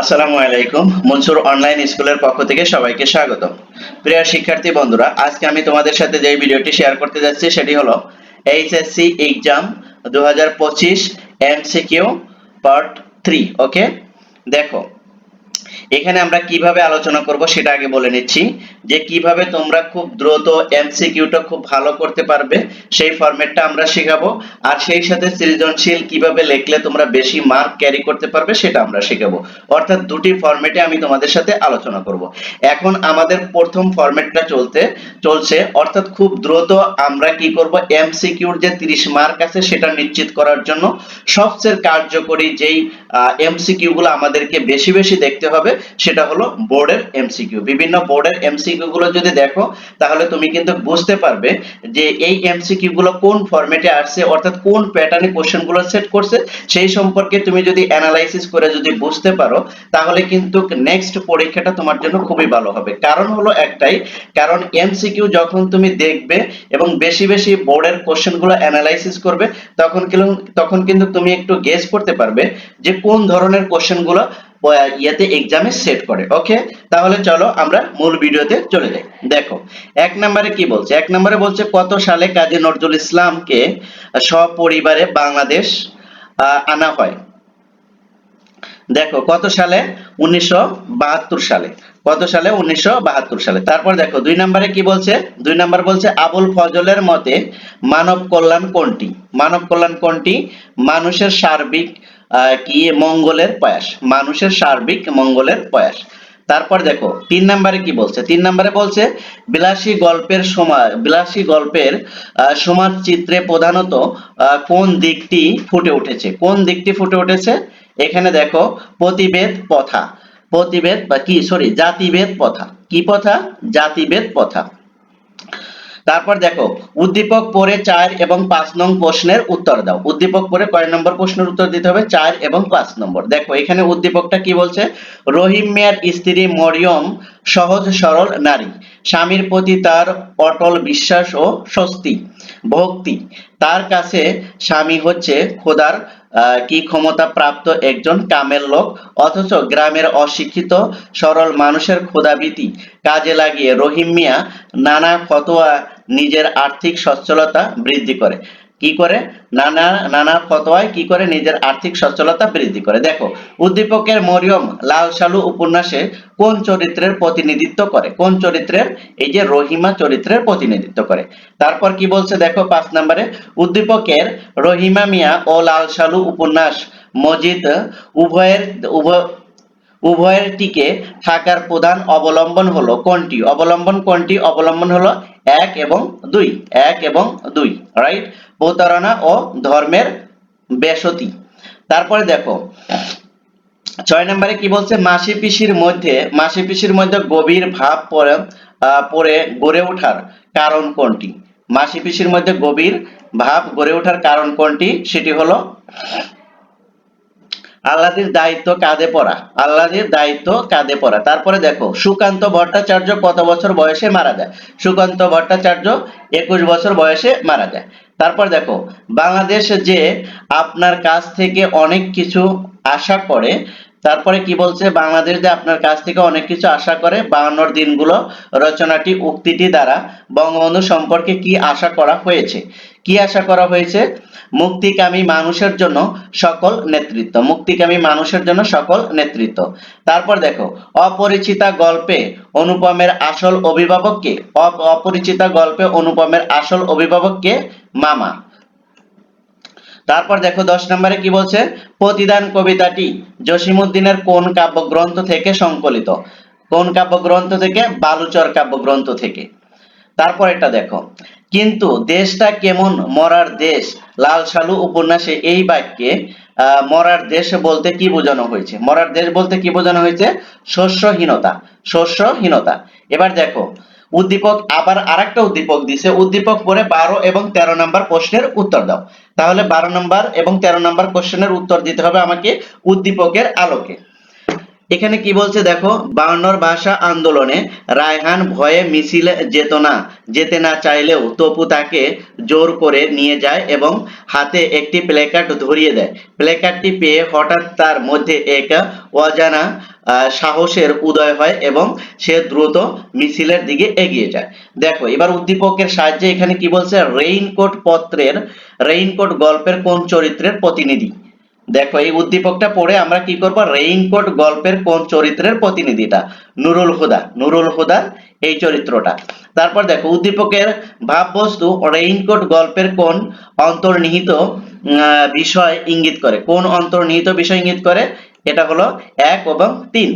আসসালামু আলাইকুম, মনসুর অনলাইন স্কুলের পক্ষ থেকে সবাইকে স্বাগত প্রিয় শিক্ষার্থী বন্ধুরা, আজকে আমি তোমাদের সাথে যে ভিডিওটি শেয়ার করতে যাচ্ছি, সেটি হলো এইচএসসি এক্সাম দু হাজার পঁচিশ এমসিকিউ পার্ট থ্রি ওকে দেখো এখানে আমরা কীভাবে আলোচনা করব সেটা আগে বলে নিচ্ছি, যে কীভাবে তোমরা খুব দ্রুত এমসিকিউটা খুব ভালো করতে পারবে, সেই ফরম্যাটটা আমরা শেখাবো, আর সেই সাথে সৃজনশীল কীভাবে লিখলে তোমরা বেশি মার্ক ক্যারি করতে পারবে সেটা আমরা শেখাবো। অর্থাৎ দুটি ফরম্যাটে আমি তোমাদের সাথে আলোচনা করব। এখন আমাদের প্রথম ফরম্যাটটা চলতে, চলছে, অর্থাৎ খুব দ্রুত আমরা কি করব এমসিকিউর যে 30 মার্ক আছে সেটা নিশ্চিত করার জন্য সবচেয়ে কার্যকরী যেই এমসিকিউ গুলো আমাদেরকে বেশি বেশি দেখতে হবে সেটা হলো বোর্ডের এমসিকিউ। বিভিন্ন বোর্ডের এমসিকিউ গুলো যদি দেখো, তাহলে তুমি কিন্তু বুঝতে পারবে যে এই এমসিকিউ গুলো কোন ফরম্যাটে আসছে, অর্থাৎ কোন প্যাটার্নে কোশ্চেনগুলো সেট করছে, সেই সম্পর্কে তুমি যদি অ্যানালাইসিস করে যদি বুঝতে পারো, তাহলে কিন্তু নেক্সট পরীক্ষাটা তোমার জন্য খুবই ভালো হবে। কারণ হলো একটাই, কারণ এমসিকিউ যখন তুমি দেখবে এবং বেশি বেশি বোর্ডের কোশ্চেনগুলো অ্যানালাইসিস করবে, তখন তখন কিন্তু তুমি একটু গেস করতে পারবে যে কোন ধরনের কোশ্চেনগুলো ইয়েতে এক্সামে সেট করে ওকে তাহলে চলো আমরা মূল ভিডিওতে চলে যাই। দেখো, এক নম্বরে কি বলছে? এক নম্বরে বলছে, কত সালে কাজী নজরুল ইসলামকে সপরিবারে বাংলাদেশ আনা হয়? দেখো, কত সালে? উনিশশো বাহাত্তর সালে। কত সালে? উনিশশো বাহাত্তর সালে। তারপর দেখো, দুই নম্বরে কি বলছে? দুই নম্বর বলছে, আবুল ফজলের মতে মানব কল্যাণ কোনটি? মানব কল্যাণ কোনটি? মানুষের সার্বিক কি? মঙ্গলের প্রয়াস। মানুষের সার্বিক মঙ্গলের প্রয়াস। তারপর দেখো, তিন নম্বরে কি বলছে? তিন নম্বরে বলছে, বিলাসী গল্পের সময়, বিলাসী গল্পের সমাজ চিত্রে প্রধানত কোন দিকটি ফুটে উঠেছে? কোন দিকটি ফুটে উঠেছে? এখানে দেখো, প্রতিবেদ প্রথা। প্রতিবেদ বা কি? সরি জাতিভেদ প্রথা। কি প্রথা? জাতিভেদ প্রথা। তারপর দেখো, উদ্দীপক পরে চার এবং পাঁচ নং প্রশ্নের উত্তর দাও। উদ্দীপক পরে কয় নম্বর প্রশ্নের উত্তর দিতে হবে? চার এবং পাঁচ নম্বর। দেখো, এখানে উদ্দীপকটা কি বলছে? রহিম মিয়ার স্ত্রী মরিয়ম সহজ সরল নারী। স্বামীর প্রতি তার অটল বিশ্বাস ও স্বস্তি, ভক্তি। তার কাছে স্বামী হচ্ছে খোদার কি ক্ষমতা প্রাপ্ত একজন কামের লোক? অথচ গ্রামের অশিক্ষিত, সরল মানুষের ক্ষুধাবৃতি কাজে লাগিয়ে রহিম মিয়া নানা ফতোয়া নিজের আর্থিক সচ্ছলতা বৃদ্ধি করে। কি করে? নানা নানা ফতোয়ায় কি করে? নিজের আর্থিক সচ্ছলতা বৃদ্ধি করে। দেখো, উদ্দীপকের মরিয়ম লাল সালু উপন্যাসে কোন চরিত্রের প্রতিনিধিত্ব করে? কোন চরিত্রের? এই যে রহিমা চরিত্রের প্রতিনিধিত্ব করে। তারপর কি বলছে? দেখো, পাঁচ নম্বরে, উদ্দীপকের রহিমা মিয়া ও লাল সালু উপন্যাস মজিদ উভয়ের, উভয় উভয়ের টিকে থাকার প্রধান অবলম্বন হলো কোনটি? অবলম্বন কোনটি? অবলম্বন হলো এক এবং দুই। এক এবং দুই রাইট প্রতারণা ও ধর্মের বেসতি। তারপরে দেখো, ছয় নম্বরে কি বলছে? মাসি পিসির মধ্যে, মাসি পিসির মধ্যে গভীর ভাব পরে পড়ে গড়ে ওঠার কারণ কোনটি? মাসি পিসির মধ্যে গভীর ভাব গড়ে ওঠার কারণ কোনটি? সেটি হলো আল্লাহর দায়িত্ব কাঁধে পড়া আল্লাদির দায়িত্ব কাঁধে পড়া। তারপরে দেখো, সুকান্ত ভট্টাচার্য কত বছর বয়সে মারা যায়? সুকান্ত ভট্টাচার্য একুশ বছর বয়সে মারা যায়। তারপর দেখো, বাংলাদেশ যে আপনার কাছ থেকে অনেক কিছু আশা করে তারপরে কি বলছে? বাংলাদেশ যে আপনার কাছ থেকে অনেক কিছু আশা করে, বায়ান্নর দিনগুলো রচনাটি উক্তিটি দ্বারা বঙ্গবন্ধু সম্পর্কে কি আশা করা হয়েছে? কি আশা করা হয়েছে? মুক্তিকামী মানুষের জন্য সকল নেতৃত্ব। মুক্তিকামী মানুষের জন্য সকল নেতৃত্ব। তারপর দেখো, অপরিচিতা গল্পে অনুপমের আসল অভিভাবককে অপ- অপরিচিতা গল্পে অনুপমের আসল অভিভাবককে মামা। তারপর দেখো দশ নম্বরে কি বলছে? প্রতিদান কবিতাটি জসিমুদ্দিনের কোন কাব্যগ্রন্থ থেকে সংকলিত? কোন কাব্যগ্রন্থ থেকে? বালুচর কাব্যগ্রন্থ থেকে। তারপর এটা দেখো, কিন্তু দেশটা কেমন মরার দেশ? লাল সালু উপন্যাসে এই বাক্যে মরার দেশ বলতে কি বোঝানো হয়েছে? মরার দেশ বলতে কি বোঝানো হয়েছে? শস্যহীনতা। শস্যহীনতা। এবার দেখো উদ্দীপক আবার আরেকটা উদ্দীপক দিছে। উদ্দীপক পরে বারো এবং তেরো নম্বর প্রশ্নের উত্তর দাও। তাহলে বারো নম্বর এবং তেরো নম্বর কোশ্চেনের উত্তর দিতে হবে আমাকে উদ্দীপকের আলোকে। এখানে কি বলছে দেখো, বায়ান্নর ভাষা আন্দোলনে রায়হান ভয়ে মিছিল যেত না, যেতে না চাইলেও তপু তাকে জোর করে নিয়ে যায় এবং হাতে একটি প্লেকার্ড ধরিয়ে দেয়। প্লেকার্ডটি পেয়ে হঠাৎ তার মধ্যে এক অজানা সাহসের উদয় হয় এবং সে দ্রুত মিছিলের দিকে এগিয়ে যায়। দেখো, এবার উদ্দীপকের সাহায্যে এখানে কি বলছে? রেইনকোট পত্রের, রেইনকোট গল্পের কোন চরিত্রের প্রতিনিধি? দেখো, এই উদ্দীপকটা পড়ে আমরা কি করব? রেইনকোট গল্পের কোন চরিত্রের প্রতিনিধিটা? নুরুল হুদা। নুরুল হুদার এই চরিত্রটা। তারপর দেখো, উদ্দীপকের ভাববস্তু, রেইনকোট গল্পের কোন অন্তর্নিহিত বিষয় ইঙ্গিত করে? কোন অন্তর্নিহিত বিষয় ইঙ্গিত করে? এটা হলো এক এবং তিন।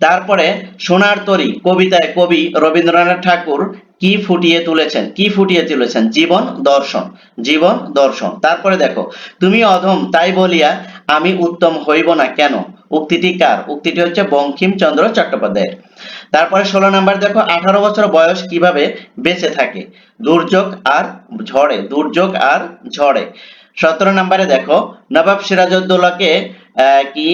তারপরে সোনার তরী কবিতায় কবি রবীন্দ্রনাথ ঠাকুর কি ফুটিয়ে তুলেছেন? কি ফুটিয়ে তুলেছেন? জীবন দর্শন জীবন দর্শন। তারপরে দেখো, তুমি অধম, তাই বলিয়া আমি উত্তম হইব না কেন? উক্তিটি কার? উক্তিটি হচ্ছে বঙ্কিমচন্দ্র চট্টোপাধ্যায়ের। তারপরে ষোলো নাম্বার দেখো, আঠারো বছর বয়স কীভাবে বেঁচে থাকে? দুর্যোগ আর ঝড়ে, দুর্যোগ আর ঝড়ে। সতেরো নাম্বারে দেখো, নবাব সিরাজউদ্দৌলাকে কি?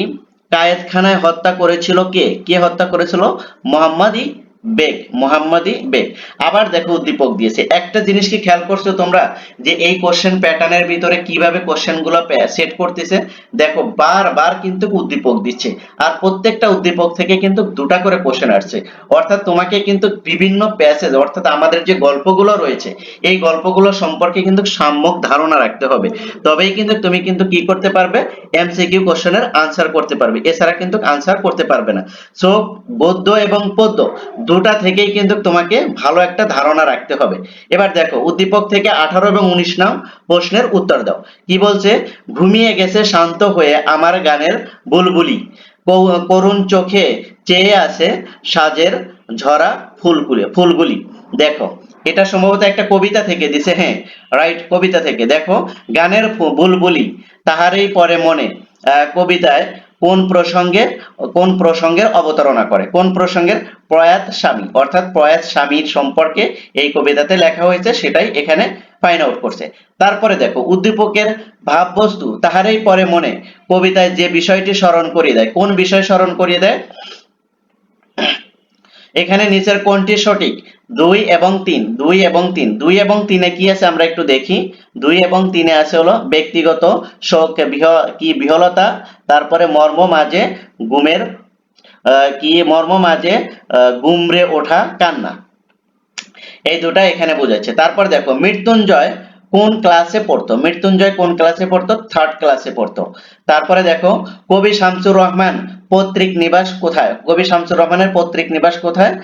কায়েদখানায় হত্যা করেছিল কে? কে হত্যা করেছিল? মোহাম্মদই বেগ মোহাম্মদই বেগ। আবার দেখো উদ্দীপক দিয়েছে। একটা জিনিস কি খেয়াল করছ তোমরা? যে এই কোশ্চেন প্যাটার্নের ভিতরে কীভাবে কোশ্চেনগুলো সেট করতেছে? দেখো, বারবার কিন্তু উদ্দীপক দিচ্ছে। আর প্রত্যেকটা উদ্দীপক থেকে কিন্তু দুটা করে কোশ্চেন আসছে। অর্থাৎ তোমাকে কিন্তু বিভিন্ন প্যাসেজ অর্থাৎ আমাদের যে গল্পগুলো রয়েছে, এই গল্পগুলো সম্পর্কে কিন্তু সাম্যক ধারণা রাখতে হবে। তবেই কিন্তু তুমি কিন্তু কি করতে পারবে? এমসিকিউ কোশ্চেনের আনসার করতে পারবে। এছাড়া কিন্তু আনসার করতে পারবে না। সো গদ্য এবং পদ্য দুটা থেকেই কিন্তু তোমাকে ভালো একটা ধারণা রাখতে হবে। এবার দেখো, উদ্দীপক থেকে আঠারো এবং উনিশ নাম প্রশ্নের উত্তর দাও। কি বলছে? ঘুমিয়ে গেছে, শান্ত হয়ে আমার গানের বুলবুলি। করুণ চোখে চেয়ে আছে সাজের ঝরা ফুলগুলি ফুলগুলি। দেখো, এটা সম্ভবত একটা কবিতা থেকে দিছে হ্যাঁ রাইট কবিতা থেকে। দেখো, গানের বুলবুলি, তাহারই পরে মনে। কবিতায় কোন প্রসঙ্গে, কোন প্রসঙ্গের অবতারণা করে? কোন প্রসঙ্গের প্রয়াত স্বামী? অর্থাৎ প্রয়াত স্বামীর সম্পর্কে এই কবিতাতে লেখা হয়েছে, সেটাই এখানে ফাইন্ড আউট করছে। তারপরে দেখো, উদ্দীপকের ভাববস্তু, তাহারই পরে মনে, কবিতায় যে বিষয়টি স্মরণ করিয়ে দেয়। কোন বিষয় স্মরণ করিয়ে দেয়? এখানে নিচের কোনটি সঠিক? দুই এবং তিন, দুই এবং তিন। দুই এবং তিনে কি আছে আমরা একটু দেখি। দুই এবং তিনে আছে হলো ব্যক্তিগত শোক কি বিহলতা, তারপরে মর্ম মাঝে গুমের কি মর্ম মাঝে গুমরে ওঠা কান্না। এই দুটা এখানে বোঝাচ্ছে। তারপর দেখো, মৃত্যুঞ্জয় কোন ক্লাসে পড়তো? মৃত্যুঞ্জয় কোন ক্লাসে পড়তো? থার্ড ক্লাসে পড়তো। তারপরে দেখো, কবি শামসুর রহমান পৈতৃক নিবাস কোথায়? কবি শামসুর রহমানের পৈতৃক নিবাস কোথায়?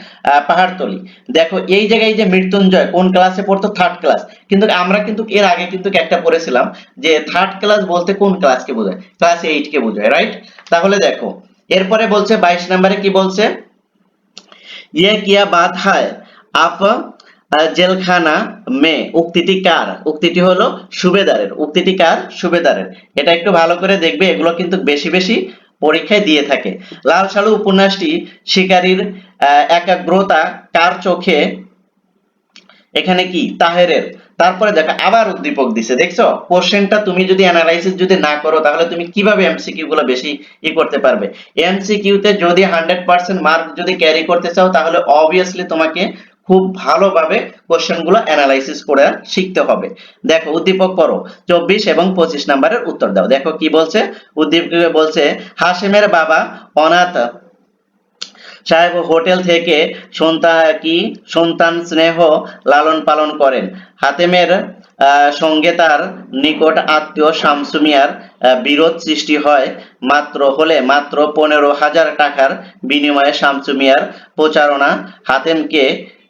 পাহাড়তলি। দেখো, এই জায়গায় যে মৃত্যুঞ্জয়, কোন ক্লাসে পড়তো? থার্ড ক্লাস কিন্তু আমরা কিন্তু এর আগে কিন্তু একটা পড়েছিলাম যে থার্ড ক্লাস বলতে কোন ক্লাসকে বোঝায়? ক্লাস এইট কে বোঝায় রাইট তাহলে দেখো, এরপরে বলছে বাইশ নম্বরে কি বলছে? ইয়ে কিয়া বাত হায়, আপ জেলখানা মে, উক্তিটি কার? উক্তিটি হলো সুবেদারের। উক্তিটি কার? সুবেদারের। এটা একটু ভালো করে দেখবে, এগুলো কিন্তু বেশি বেশি পরীক্ষায় দিয়ে থাকে। লাল সালু উপন্যাসটি শিকারীর একাগ্রতা কার চোখে? এখানে কি? তাহেরের। তারপরে দেখো, আবার উদ্দীপক দিছে। দেখছ? কোশ্চেনটা তুমি যদি অ্যানালাইসিস যদি না করো, তাহলে তুমি কীভাবে এমসিকিউ গুলো বেশি ই করতে পারবে? এমসিকিউ তে যদি হান্ড্রেড পার্সেন্ট মার্ক যদি ক্যারি করতে চাও, তাহলে অবভিয়াসলি তোমাকে খুব ভালোভাবে কোশ্চেনগুলো অ্যানালাইসিস করে শিখতে হবে। দেখো উদ্দীপক করো চব্বিশ এবং পঁচিশ নাম্বারের উত্তর দাও। দেখো কি বলছে? উদ্দীপকে বলছে? হাসেমের বাবা অনাথ সাহেব হোটেল থেকে সন্তান কি? সন্তান স্নেহ লালন পালন করেন। হাতেমের সঙ্গে তার নিকট আত্মীয় শামসু মিয়ার আহ, বিরোধ সৃষ্টি হয়। মাত্র হলে মাত্র পনেরো হাজার টাকার বিনিময়ে শামসু মিয়ার প্রচারণা হাতেমকে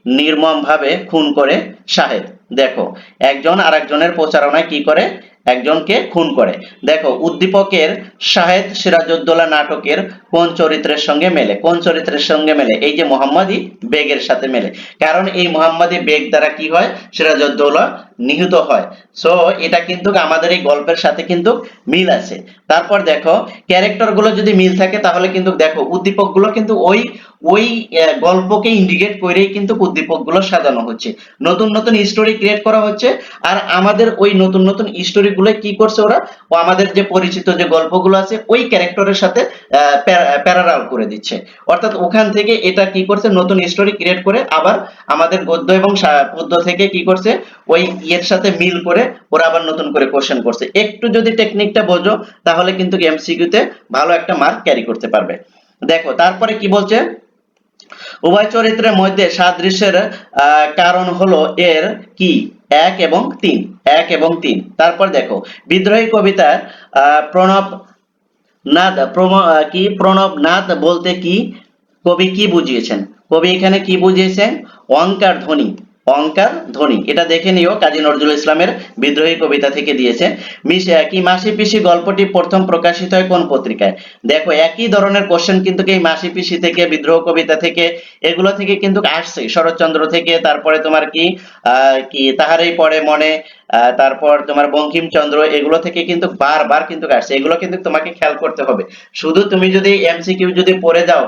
নির্মমভাবে খুন করে সাহেব দেখো একজন আরেকজনের প্রচারণায় কি করে? একজনকে খুন করে। দেখো, উদ্দীপকের শাহেদ সিরাজউদ্দৌলা নাটকের কোন চরিত্রের সঙ্গে মেলে? কোন চরিত্রের সঙ্গে মেলে? এই যে মোহাম্মদী বেগের সাথে মেলে। কারণ এই মোহাম্মদী বেগ দ্বারা কি হয়? সিরাজউদ্দৌলা নিহত হয়। সো এটা কিন্তু আমাদের এই গল্পের সাথে কিন্তু মিল আছে। তারপর দেখো ক্যারেক্টারগুলো যদি মিল থাকে, তাহলে কিন্তু দেখো উদ্দীপকগুলো কিন্তু ওই ওই গল্পকে ইন্ডিকেট করেই কিন্তু উদ্দীপকগুলো সাজানো হচ্ছে। নতুন নতুন স্টোরি ক্রিয়েট করা হচ্ছে। আর আমাদের ওই নতুন নতুন স্টোরি গুলো কি করছে ওরা? আমাদের যে পরিচিত যে গল্পগুলো আছে, ওই ক্যারেক্টারের সাথে প্যারারাল করে দিচ্ছে। অর্থাৎ ওখান থেকে এটা কি করছে? নতুন স্টোরি ক্রিয়েট করে আবার আমাদের গদ্য এবং পদ্য থেকে কি করছে? ওই ইয়ের সাথে মিল করে ওরা আবার নতুন করে কোশ্চেন করছে। একটু যদি টেকনিকটা বোঝো, তাহলে কিন্তু এমসিকিউতে ভালো একটা মার্ক ক্যারি করতে পারবে। দেখো, তারপরে কি বলছে? উভয় চরিত্রের মধ্যে সাদৃশ্যের কারণ হলো এর কি? এক এবং তিন, এক এবং তিন। তারপর দেখো, বিদ্রোহী কবিতার প্রণব নাদ কি, প্রণব নাদ বলতে কি? কবি কি বুঝিয়েছেন? কবি এখানে কি বুঝিয়েছেন? অঙ্কার ধ্বনি। অঙ্কার ধ্বনি। এটা দেখে নিও কাজী নজরুল ইসলামের বিদ্রোহী কবিতা থেকে দিয়েছে। মিশে একই মাসি পিসি গল্পটি প্রথম প্রকাশিত হয় কোন পত্রিকায়? দেখো একই ধরনের কোশ্চেন কিন্তু এই মাসি পিসি থেকে বিদ্রোহ কবিতা থেকে এগুলো থেকে কিন্তু আসছে। শরৎচন্দ্র থেকে তারপরে তোমার কি আহ, কি তাহারই পরে মনে তারপর তোমার বঙ্কিমচন্দ্র, এগুলো থেকে কিন্তু বারবার কিন্তু আসছে। এগুলো কিন্তু তোমাকে খেয়াল করতে হবে। শুধু তুমি যদি এমসিকিউ যদি পড়ে যাও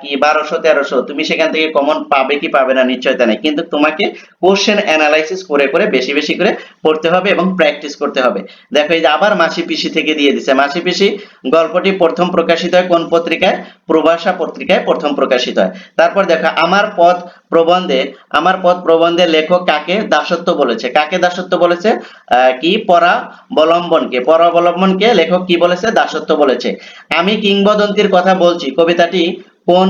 কি বারোশো, তেরোশো, তুমি সেখান থেকে কমন পাবে কি পাবে না, নিশ্চয়তা নেই। কিন্তু তোমাকে কোশ্চেন অ্যানালাইসিস করে করে বেশি বেশি করে পড়তে হবে এবং প্র্যাকটিস করতে হবে। দেখো, এই যে আবার মাসি পিসি থেকে দিয়ে দিছে। মাসি পিসি গল্পটি প্রথম প্রকাশিত হয় কোন পত্রিকায়? প্রভাষা পত্রিকায় প্রথম প্রকাশিত হয়। তারপর দেখো, আমার পথ প্রবন্ধে, আমার পথ প্রবন্ধের লেখক কাকে? দাসত্ব বলেছে। কাকে দাসত্ব বলেছে কি? পরাবলম্বনকে পরাবলম্বনকে লেখক কি বলেছে? দাসত্ব বলেছে। আমি কিংবদন্তির কথা বলছি। কবিতাটি কোন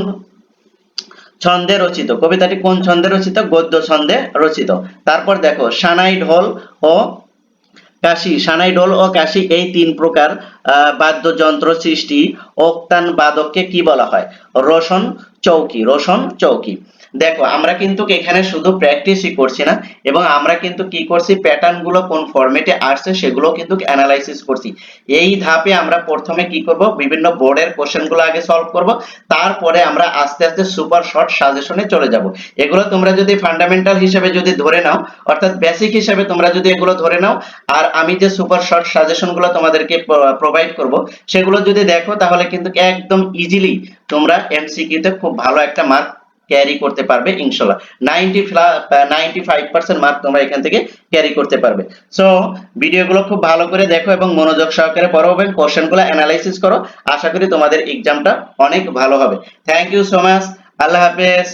ছন্দে রচিত? কবিতাটি কোন ছন্দে রচিত? গদ্য ছন্দে রচিত। তারপর দেখো, সানাই ঢোল ও কাশি। সানাই ঢোল ও কাশি এই তিন প্রকার বাদ্যযন্ত্র সৃষ্টি। ওক্তান বাদককে কি বলা হয়? রোশন চৌকি। রোশন চৌকি। দেখো, আমরা কিন্তু এখানে শুধু প্র্যাকটিসই করছি না, এবং আমরা কিন্তু কি করছি প্যাটার্নগুলো কোন ফরম্যাটে আসছে সেগুলো কিন্তু অ্যানালাইসিস করছি। এই ধাপে আমরা প্রথমে কি করব, বিভিন্ন বোর্ডের কোশ্চেনগুলো আগে সলভ করব, তারপরে আমরা আস্তে আস্তে সুপার শর্ট সাজেশনে চলে যাব। এগুলো তোমরা যদি ফান্ডামেন্টাল হিসেবে যদি ধরে নাও, অর্থাৎ বেসিক হিসেবে তোমরা যদি এগুলো ধরে নাও, আর আমি যে সুপার শর্ট সাজেশনগুলো তোমাদেরকে প্রোভাইড করব, সেগুলো যদি দেখো, তাহলে কিন্তু একদম ইজিলি তোমরা এমসিকিউ তে খুব ভালো একটা মার্ক ক্যারি করতে পারবে, ইনশাল্লাহ। Ninety ninety five percent mark তোমরা এখান থেকে ক্যারি করতে পারবে। সো ভিডিওগুলো খুব ভালো করে দেখো এবং মনোযোগ সহকারে পড়ো এবং কোশ্চেনগুলো অ্যানালাইসিস করো। আশা করি তোমাদের এক্সামটা অনেক ভালো হবে। থ্যাংক ইউ সো মাচ আল্লাহ হাফেজ।